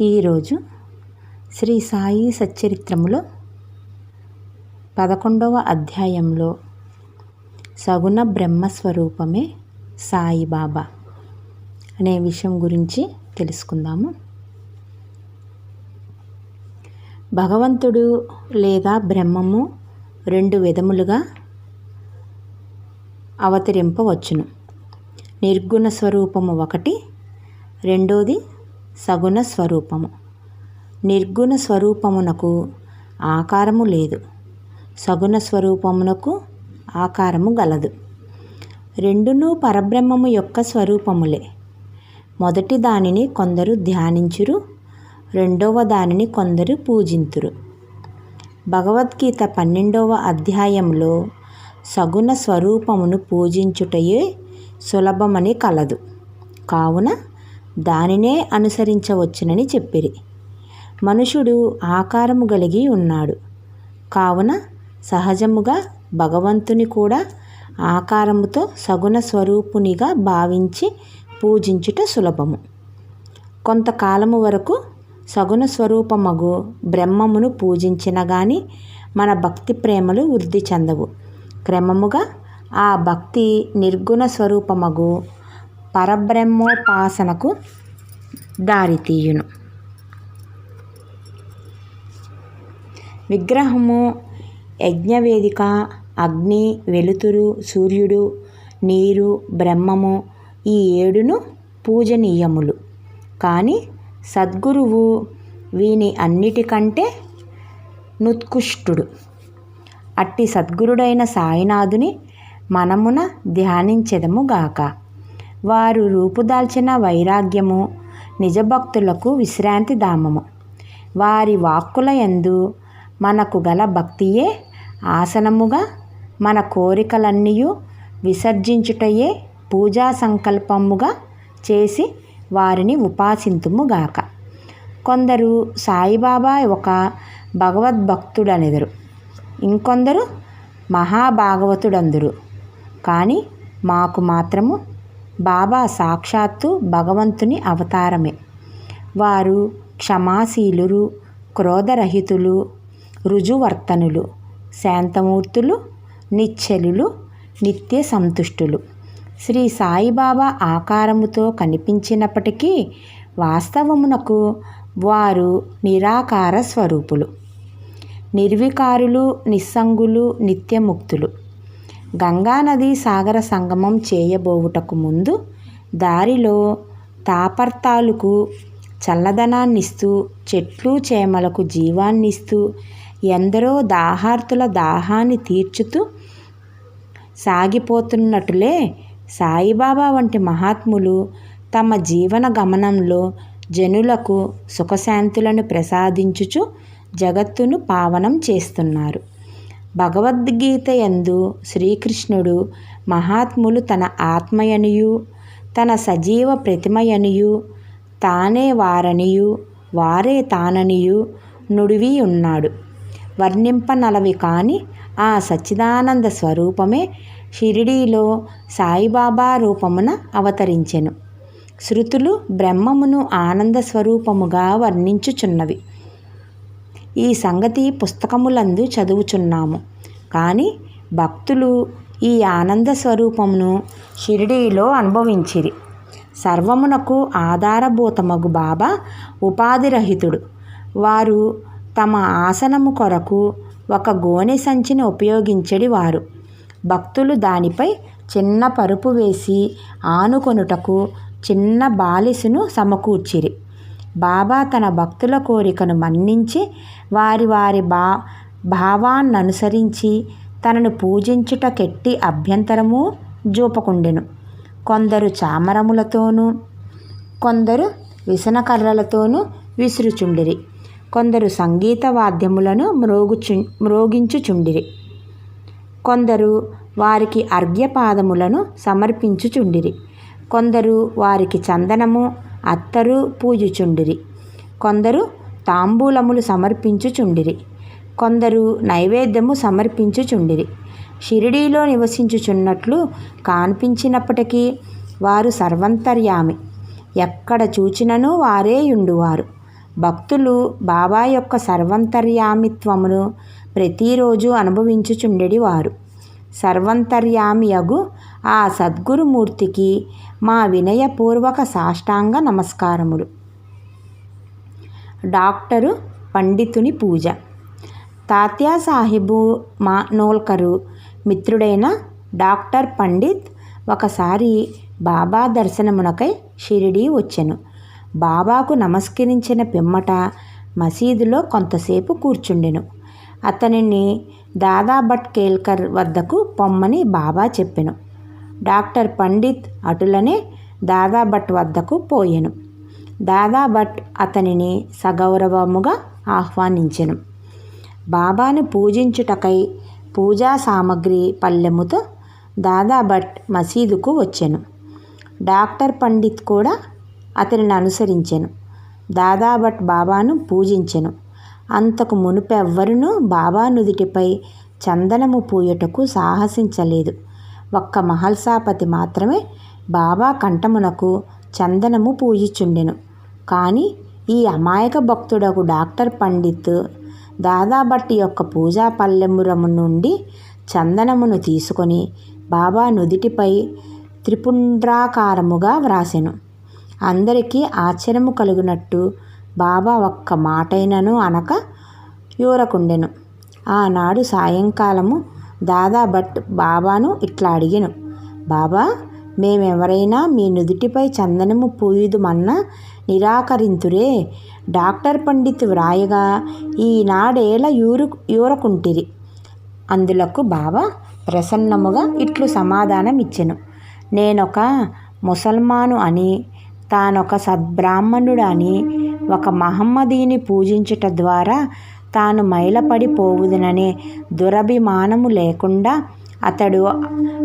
ఈరోజు శ్రీ సాయి సచ్చరిత్రములో పదకొండవ అధ్యాయంలో సగుణ బ్రహ్మస్వరూపమే సాయిబాబా అనే విషయం గురించి తెలుసుకుందాము. భగవంతుడు లేదా బ్రహ్మము రెండు విధములుగా అవతరింపవచ్చును. నిర్గుణ స్వరూపము ఒకటి రెండోది సగుణ స్వరూపము. నిర్గుణ స్వరూపమునకు ఆకారము లేదు. సగుణ స్వరూపమునకు ఆకారము గలదు. రెండునూ పరబ్రహ్మము యొక్క స్వరూపములే. మొదటి దానిని కొందరు ధ్యానించురు రెండవ దానిని కొందరు పూజింతురు. భగవద్గీత పన్నెండవ అధ్యాయంలో సగుణ స్వరూపమును పూజించుటయే సులభమని కలదు. కావున దానినే అనుసరించవచ్చునని చెప్పిరి. మనుషుడు ఆకారము కలిగి ఉన్నాడు. కావున సహజముగా భగవంతుని కూడా ఆకారముతో సగుణ స్వరూపునిగా భావించి పూజించుట సులభము. కొంతకాలము వరకు సగుణ స్వరూపమగు బ్రహ్మమును పూజించిన గాని మన భక్తి ప్రేమలు వృద్ధి చెందవు. క్రమముగా ఆ భక్తి నిర్గుణ స్వరూపమగు పరబ్రహ్మోపాసనకు దారితీయును. విగ్రహము యజ్ఞవేదిక అగ్ని వెలుతురు సూర్యుడు నీరు బ్రహ్మము ఈ ఏడును పూజనీయములు. కానీ సద్గురువు వీని అన్నిటికంటే నుత్కృష్టుడు. అట్టి సద్గురుడైన సాయినాథుని మనమున ధ్యానించెదముగాక వారు రూపుదాల్చిన వైరాగ్యము నిజభక్తులకు విశ్రాంతి ధామము. వారి వాక్కుల యందు మనకు గల భక్తియే ఆసనముగా మన కోరికలన్నీ విసర్జించుటయే పూజా సంకల్పముగా చేసి వారిని ఉపాసింతుముగాక కొందరు సాయిబాబా ఒక భగవద్భక్తుడనెదరు. ఇంకొందరు మహాభాగవతుడందురు. కానీ మాకు మాత్రము బాబా సాక్షాత్తు భగవంతుని అవతారమే. వారు క్షమాశీలురు క్రోధరహితులు రుజువర్తనులు శాంతమూర్తులు నిశ్చలులు నిత్య సంతుష్టులు. శ్రీ సాయిబాబా ఆకారముతో కనిపించినప్పటికీ వాస్తవమునకు వారు నిరాకార స్వరూపులు. నిర్వికారులు నిస్సంగులు నిత్యముక్తులు. గంగానది సాగర సంగమం చేయబోవుటకు ముందు దారిలో తాపర్తాలకు చల్లదనాన్నిస్తూ చెట్లు చేమలకు జీవాన్నిస్తూ ఎందరో దాహార్తుల దాహాన్ని తీర్చుతూ సాగిపోతున్నట్టులే సాయిబాబా వంటి మహాత్ములు తమ జీవన గమనంలో జనులకు సుఖశాంతులను ప్రసాదించుచు జగత్తును పావనం చేస్తున్నారు. భగవద్గీత యందు శ్రీకృష్ణుడు మహాత్ములు తన ఆత్మయనియు తన సజీవ ప్రతిమయనియు తానే వారనియు వారే తాననియు నుడివి ఉన్నాడు. వర్ణింపనలవి కాని ఆ సచ్చిదానంద స్వరూపమే షిరిడీలో సాయిబాబా రూపమున అవతరించెను. శృతులు బ్రహ్మమును ఆనంద స్వరూపముగా వర్ణించుచున్నవి. ఈ సంగతి పుస్తకములందు చదువుచున్నాము. కానీ భక్తులు ఈ ఆనంద స్వరూపమును షిరిడీలో అనుభవించిరి. సర్వమునకు ఆధారభూతమగు బాబా ఉపాధిరహితుడు. వారు తమ ఆసనము కొరకు ఒక గోనె సంచిని ఉపయోగించడి వారు భక్తులు దానిపై చిన్న పరుపు వేసి ఆనుకొనుటకు చిన్న బాలిసును సమకూర్చిరి. బాబా తన భక్తుల కోరికను మన్నించి వారి వారి భా భావాన్ననుసరించి తనను పూజించుట కెట్టి అభ్యంతరము జూపకుండెను. కొందరు చామరములతోనూ కొందరు విసనకర్రలతోనూ విసురుచుండిరి. కొందరు సంగీత వాద్యములను మ్రోగుచు మ్రోగించుచుండిరి. కొందరు వారికి అర్ఘ్యపాదములను సమర్పించుచుండిరి. కొందరు వారికి చందనము అత్తరు పూజుచుండిరి. కొందరు తాంబూలములు సమర్పించుచుండిరి. కొందరు నైవేద్యము సమర్పించుచుండిరి. షిరిడీలో నివసించుచున్నట్లు కాన్పించినప్పటికీ వారు సర్వంతర్యామి. ఎక్కడ చూచినను వారే యుండువారు. భక్తులు బాబా యొక్క సర్వంతర్యామిత్వమును ప్రతిరోజు అనుభవించుచుండెడివారు. సర్వంతర్యామియగు ఆ సద్గురుమూర్తికి మా వినయపూర్వక సాష్టాంగ నమస్కారములు. డాక్టరు పండితుని పూజ. తాత్యా సాహిబు మా నోల్కరు మిత్రుడైన డాక్టర్ పండిత్ ఒకసారి బాబా దర్శనమునకై షిరిడీ వచ్చెను. బాబాకు నమస్కరించిన పిమ్మట మసీదులో కొంతసేపు కూర్చుండెను. అతనిని దాదా భట్ కేల్కర్ వద్దకు పొమ్మని బాబా చెప్పెను. డాక్టర్ పండిత్ అటులనే దాదాభట్ వద్దకు పోయెను. దాదాభట్ అతనిని సగౌరవముగా ఆహ్వానించెను. బాబాను పూజించుటకై పూజా సామగ్రి పల్లెముతో దాదాభట్ మసీదుకు వచ్చెను. డాక్టర్ పండిత్ కూడా అతనిని అనుసరించెను. దాదాభట్ బాబాను పూజించెను. అంతకు మునుపెవ్వరునూ బాబా నుదిటిపై చందనము పూయటకు సాహసించలేదు. ఒక్క మహల్సాపతి మాత్రమే బాబా కంఠమునకు చందనము పూజిచుండెను. కానీ ఈ అమాయక భక్తుడకు డాక్టర్ పండిత్ దాదాభట్టి యొక్క పూజా పల్లెమురము నుండి చందనమును తీసుకొని బాబా నుదిటిపై త్రిపుండ్రాకారముగా వ్రాసెను. అందరికీ ఆశ్చర్యము కలుగునట్టు బాబా ఒక్క మాటైనను అనక యూరకుండెను. ఆనాడు సాయంకాలము దాదా భట్ బాబాను ఇట్లా అడిగాను. బాబా మేమెవరైనా మీ నుదుటిపై చందనము పూయుదుమన్నా నిరాకరింతురే. డాక్టర్ పండిత్ వ్రాయగా ఈనాడేళ యూరు యూరకుంటిరి. అందులకు బాబా ప్రసన్నముగా ఇట్లు సమాధానం ఇచ్చెను నేనొక ముసల్మాను అని తానొక సద్బ్రాహ్మణుడు అని ఒక మహమ్మదీని పూజించుట ద్వారా తాను మైలపడిపోవుదుననే దురభిమానము లేకుండా అతడు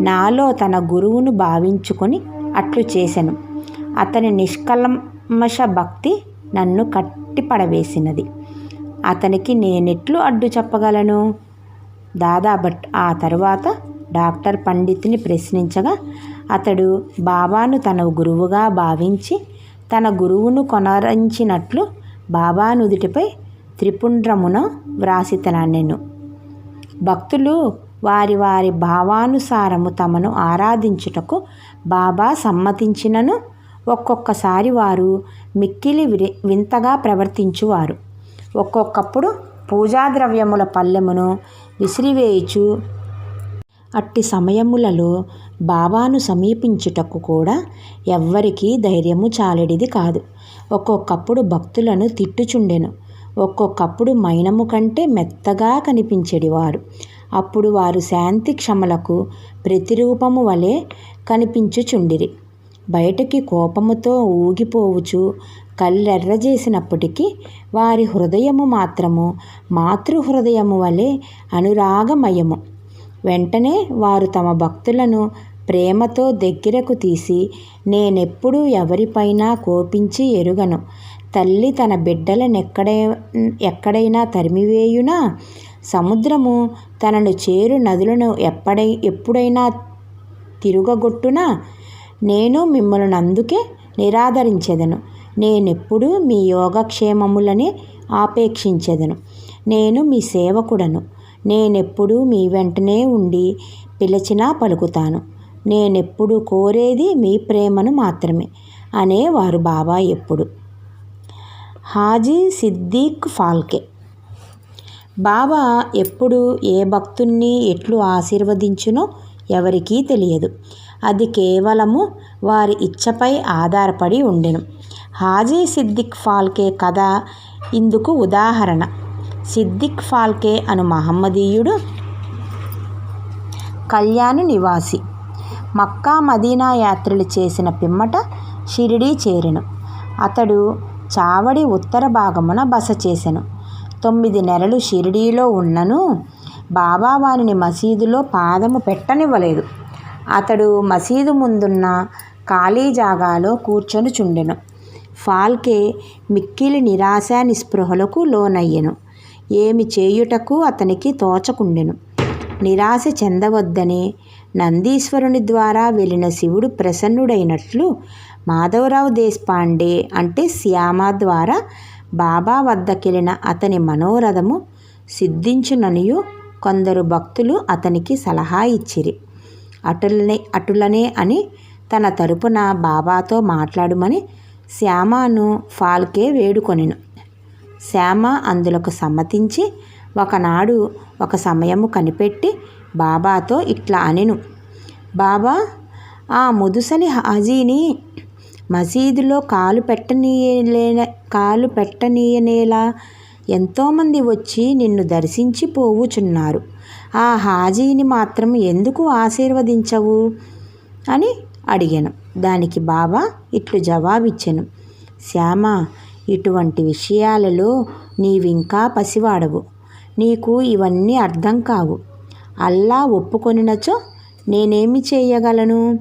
నాలో తన గురువును భావించుకొని అట్లు చేశాను అతని నిష్కల్మష భక్తి నన్ను కట్టిపడవేసినది. అతనికి నేనెట్లు అడ్డు చెప్పగలను? దాదా భట్ ఆ తరువాత డాక్టర్ పండిత్ని ప్రశ్నించగా అతడు బాబాను తన గురువుగా భావించి తన గురువును కొనరించినట్లు బాబా నుదుటిపై త్రిపుండ్రమున వ్రాసితనెను భక్తులు వారి వారి భావానుసారము తమను ఆరాధించుటకు బాబా సమ్మతించినను. ఒక్కొక్కసారి వారు మిక్కిలి వింతగా ప్రవర్తించువారు. ఒక్కొక్కప్పుడు పూజాద్రవ్యముల పల్లెమును విసిరివేయుచు అట్టి సమయములలో బాబాను సమీపించుటకు కూడా ఎవ్వరికీ ధైర్యము చాలడిది కాదు. ఒక్కొక్కప్పుడు భక్తులను తిట్టుచుండెను. ఒక్కొక్కప్పుడు మైనము కంటే మెత్తగా కనిపించెడివారు. అప్పుడు వారు శాంతి క్షమలకు ప్రతిరూపము వలె కనిపించుచుండిరి. బయటికి కోపముతో ఊగిపోవుచు కళ్ళెర్రజేసినప్పటికీ వారి హృదయము మాత్రము మాతృహృదయము వలె అనురాగమయము. వెంటనే వారు తమ భక్తులను ప్రేమతో దగ్గరకు తీసి నేనెప్పుడూ ఎవరిపైనా కోపించి ఎరుగను. తల్లి తన బిడ్డలనెక్కడై ఎక్కడైనా తరిమివేయునా? సముద్రము తనను చేరు నదులను ఎప్పుడై ఎప్పుడైనా తిరుగగొట్టునా? నేను మిమ్మల్ని అందుకే నిరాదరించెదను. నేనెప్పుడూ మీ యోగక్షేమములనే ఆపేక్షించెదను. నేను మీ సేవకుడను. నేనెప్పుడూ మీ వెంటనే ఉండి పిలిచినా పలుకుతాను. నేనెప్పుడు కోరేది మీ ప్రేమను మాత్రమే. అనేవారు బాబా ఎప్పుడు? హాజీ సిద్దీక్ ఫాల్కే. బాబా ఎప్పుడు ఏ భక్తుణ్ణి ఎట్లు ఆశీర్వదించునో ఎవరికీ తెలియదు. అది కేవలము వారి ఇచ్చపై ఆధారపడి ఉండెను. హాజీ సిద్దిక్ ఫాల్కే కథ ఇందుకు ఉదాహరణ. సిద్దిక్ ఫాల్కే అను మహమ్మదీయుడు కళ్యాణ నివాసి. మక్కా మదీనా యాత్రలు చేసిన పిమ్మట షిరిడీ చేరెను. అతడు చావడి ఉత్తర భాగమున బస చేసెను. తొమ్మిది నెలలు షిరిడీలో ఉన్నను. బాబా వారిని మసీదులో పాదము పెట్టనివ్వలేదు. అతడు మసీదు ముందున్న ఖాళీ జాగాలో కూర్చొని చుండెను ఫాల్కే మిక్కిలి నిరాశ నిస్పృహలకు లోనయ్యెను. ఏమి చేయుటకు అతనికి తోచకుండెను. నిరాశ చెందవద్దని నందీశ్వరుని ద్వారా వెళ్ళిన శివుడు ప్రసన్నుడైనట్లు మాధవరావు దేశపాండే అంటే శ్యామ ద్వారా బాబా వద్దకెళ్ళిన అతని మనోరథము సిద్ధించుననియు కొందరు భక్తులు అతనికి సలహా ఇచ్చిరి. అటులనే అటులనే అని తన తరపున బాబాతో మాట్లాడమని శ్యామను ఫాల్కే వేడుకొనిను. శ్యామ అందులకు సమ్మతించి ఒకనాడు ఒక సమయము కనిపెట్టి బాబాతో ఇట్లా అనెను. బాబా ఆ ముదుసలి హాజీని మసీదులో కాలు పెట్టనీయలేన కాలు పెట్టనీయనేలా ఎంతోమంది వచ్చి నిన్ను దర్శించి పోవుచున్నారు. ఆ హాజీని మాత్రం ఎందుకు ఆశీర్వదించవు? అని అడిగాను. దానికి బాబా ఇట్లు జవాబిచ్చాను. శ్యామ ఇటువంటి విషయాలలో నీవింకా పసివాడవు. నీకు ఇవన్నీ అర్థం కావు. అల్లా ఒప్పుకొనినచో నేనేమి చేయగలను?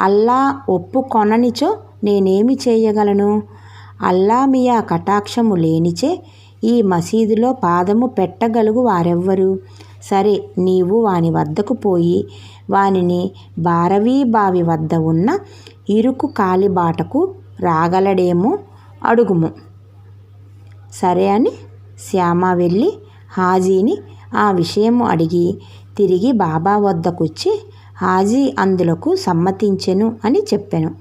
అల్లా ఒప్పుకొననిచో నేనేమి చేయగలను? అల్లా మియా కటాక్షము లేనిచే ఈ మసీదులో పాదము పెట్టగలుగు వారెవ్వరు? సరే నీవు వాని వద్దకు పోయి వానిని బారవీ బావి వద్ద ఉన్న ఇరుకు కాలిబాటకు రాగలడేమో అడుగుము. సరే అని శ్యామ వెళ్ళి హాజీని ఆ విషయము అడిగి తిరిగి బాబా వద్దకొచ్చి హాజీ అందులకు సమ్మతించెను అని చెప్పెను.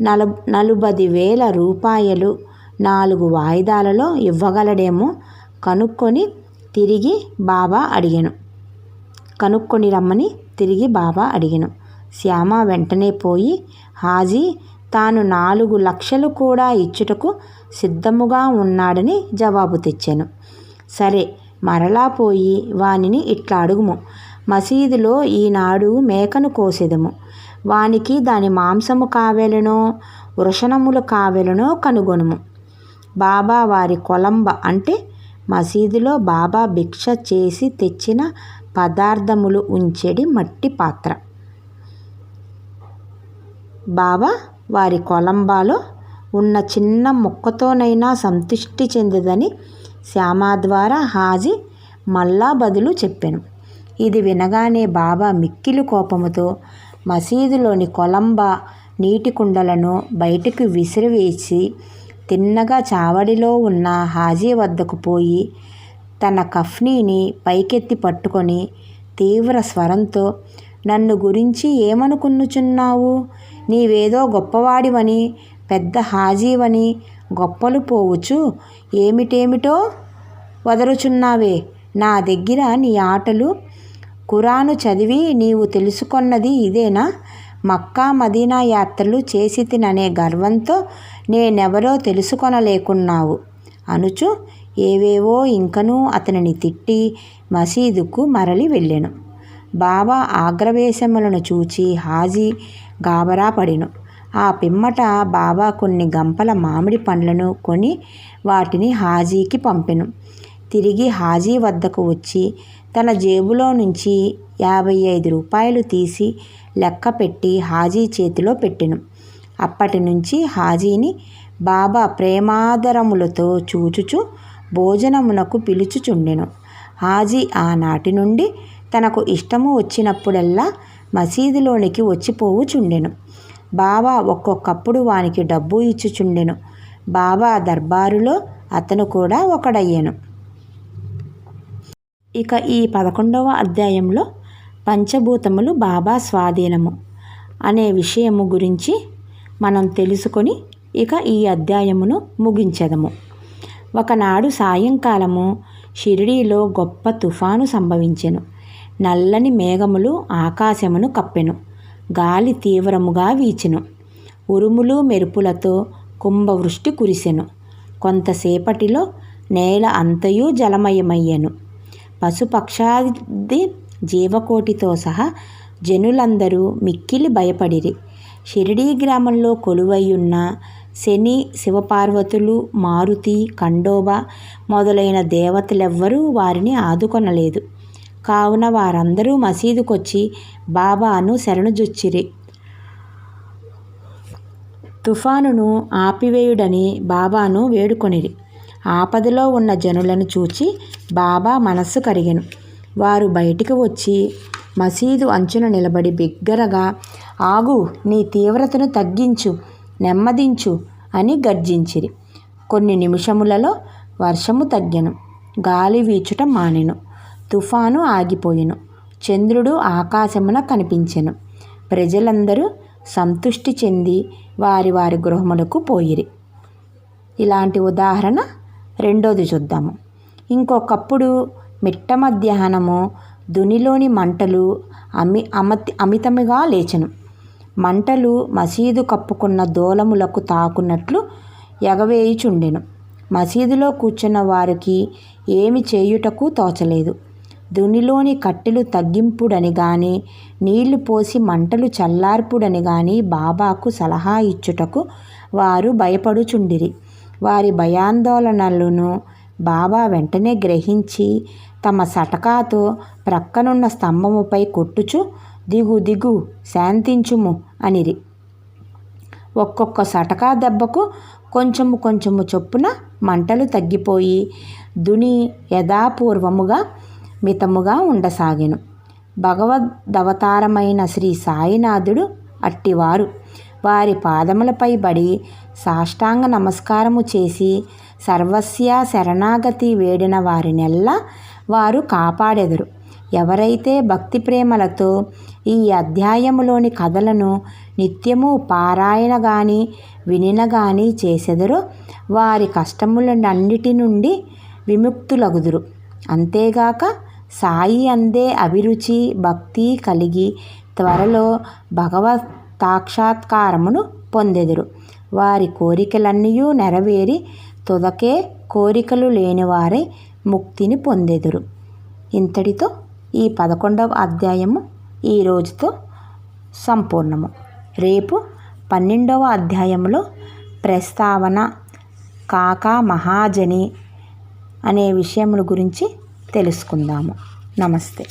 నల నలుబది వేల రూపాయలు నాలుగు వాయిదాలలో ఇవ్వగలడేమో కనుక్కొని తిరిగి బాబా అడిగాను. కనుక్కొని రమ్మని తిరిగి బాబా అడిగాను. శ్యామ వెంటనే పోయి హాజీ తాను నాలుగు లక్షలు కూడా ఇచ్చుటకు సిద్ధముగా ఉన్నాడని జవాబు తెచ్చాను. సరే మరలా పోయి వానిని ఇట్లా అడుగుము. మసీదులో ఈనాడు మేకను కోసెదము. వానికి దాని మాంసము కావెలనో వృషణములు కావెలనో కనుగొనుము. బాబా వారి కొలంబ అంటే మసీదులో బాబా భిక్ష చేసి తెచ్చిన పదార్థములు ఉంచెడి మట్టి పాత్ర. బాబా వారి కొలంబాలో ఉన్న చిన్న ముక్కతోనైనా సంతృష్టి చెందదని శ్యామ ద్వారా హాజీ మల్లా బదులు చెప్పాను. ఇది వినగానే బాబా మిక్కిలి కోపముతో మసీదులోని కొలంబ నీటి కుండలను బయటకు విసిరివేసి తిన్నగా చావడిలో ఉన్న హాజీ వద్దకు పోయి తన కఫ్నీని పైకెత్తి పట్టుకొని తీవ్ర స్వరంతో నన్ను గురించి ఏమనుకునుచున్నావు నీవేదో గొప్పవాడివని పెద్ద హాజీవని గొప్పలు పోవచ్చు ఏమిటేమిటో వదరుచున్నావే. నా దగ్గర నీ ఆటలు ఖురాను చదివి నీవు తెలుసుకొన్నది ఇదేనా? మక్కా మదీనా యాత్రలు చేసి తిననే గర్వంతో నేనెవరో తెలుసుకొనలేకున్నావు. అనుచు ఏవేవో ఇంకనూ అతనిని తిట్టి మసీదుకు మరలి వెళ్ళెను. బాబా ఆగ్రవేశములను చూచి హాజీ గాబరా పడిను. ఆ పిమ్మట బాబా కొన్ని గంపల మామిడి పండ్లను కొని వాటిని హాజీకి పంపెను. తిరిగి హాజీ వద్దకు వచ్చి తన జేబులో నుంచి యాభై ఐదు రూపాయలు తీసి లెక్క పెట్టి హాజీ చేతిలో పెట్టెను. అప్పటి నుంచి హాజీని బాబా ప్రేమాదరములతో చూచుచు భోజనమునకు పిలుచుచుండెను. హాజీ ఆనాటి నుండి తనకు ఇష్టము వచ్చినప్పుడల్లా మసీదులోనికి వచ్చిపోవుచుండెను. బాబా ఒక్కొక్కప్పుడు వానికి డబ్బు ఇచ్చుచుండెను. బాబా దర్బారులో అతను కూడా ఒకడయ్యాను. ఇక ఈ పదకొండవ అధ్యాయంలో పంచభూతములు బాబా స్వాధీనము అనే విషయము గురించి మనం తెలుసుకొని ఇక ఈ అధ్యాయమును ముగించదము. ఒకనాడు సాయంకాలము షిరిడీలో గొప్ప తుఫాను సంభవించెను. నల్లని మేఘములు ఆకాశమును కప్పెను. గాలి తీవ్రముగా వీచెను. ఉరుములు మెరుపులతో కుంభవృష్టి కురిసెను. కొంతసేపటిలో నేల అంతయు జలమయమయ్యెను. పశుపక్షాది జీవకోటితో సహా జనులందరూ మిక్కిలి భయపడిరి. షిరిడీ గ్రామంలో కొలువైయున్న శని శివపార్వతులు మారుతి ఖండోబ మొదలైన దేవతలెవ్వరూ వారిని ఆదుకొనలేదు. కావున వారందరూ మసీదుకొచ్చి బాబాను శరణుజొచ్చిరి. తుఫానును ఆపివేయుడని బాబాను వేడుకొనిరి. ఆపదలో ఉన్న జనులను చూచి బాబా మనస్సు కరిగెను. వారు బయటికి వచ్చి మసీదు అంచున నిలబడి బిగ్గరగా ఆగు నీ తీవ్రతను తగ్గించు నెమ్మదించు అని గర్జించిరి. కొన్ని నిమిషములలో వర్షము తగ్గెను గాలి వీచుట మానెను తుఫాను ఆగిపోయెను చంద్రుడు ఆకాశమున కనిపించెను. ప్రజలందరూ సంతృష్టి చెంది వారి వారి గృహములకు పోయిరి. ఇలాంటి ఉదాహరణ రెండోది చూద్దాము. ఇంకొకప్పుడు మిట్ట మధ్యాహ్నము దునిలోని మంటలు అమి అమతి అమితముగా లేచెను. మంటలు మసీదు కప్పుకున్న దూలములకు తాకున్నట్లు ఎగవేయుచుండెను. మసీదులో కూర్చున్న వారికి ఏమి చేయుటకు తోచలేదు. దునిలోని కట్టెలు తగ్గింపుడని గాని నీళ్ళు పోసి మంటలు చల్లార్పుడని గాని బాబాకు సలహా ఇచ్చుటకు వారు భయపడుచుండిరి. వారి భయాందోళనలను బాబా వెంటనే గ్రహించి తమ సటకాతో ప్రక్కనున్న స్తంభముపై కొట్టుచు దిగు దిగు శాంతించుము అనిరి. ఒక్కొక్క సటకా దెబ్బకు కొంచెము కొంచెము చొప్పున మంటలు తగ్గిపోయి దుని యథాపూర్వముగా మితముగా ఉండసాగెను. భగవదవతారమైన శ్రీ సాయినాథుడు అట్టివారు. వారి పాదములపై బడి సాష్టాంగ నమస్కారము చేసి సర్వస్య శరణాగతి వేడిన వారినెల్లా వారు కాపాడెదరు. ఎవరైతే భక్తి ప్రేమలతో ఈ అధ్యాయములోని కథలను నిత్యము పారాయణ గాని వినిన గాని చేసెదరో వారి కష్టములన్నిటి నుండి విముక్తులగుదురు. అంతేగాక సాయి అందే అభిరుచి భక్తి కలిగి త్వరలో భగవత్ సాక్షాత్కారమును పొందెదురు. వారి కోరికలన్నీ నెరవేరి తుదకే కోరికలు లేనివారే ముక్తిని పొందెదురు. ఇంతటితో ఈ పదకొండవ అధ్యాయము ఈ రోజుతో సంపూర్ణము. రేపు పన్నెండవ అధ్యాయంలో ప్రస్తావన కాకా మహాజని అనే విషయముల గురించి తెలుసుకుందాము. నమస్తే.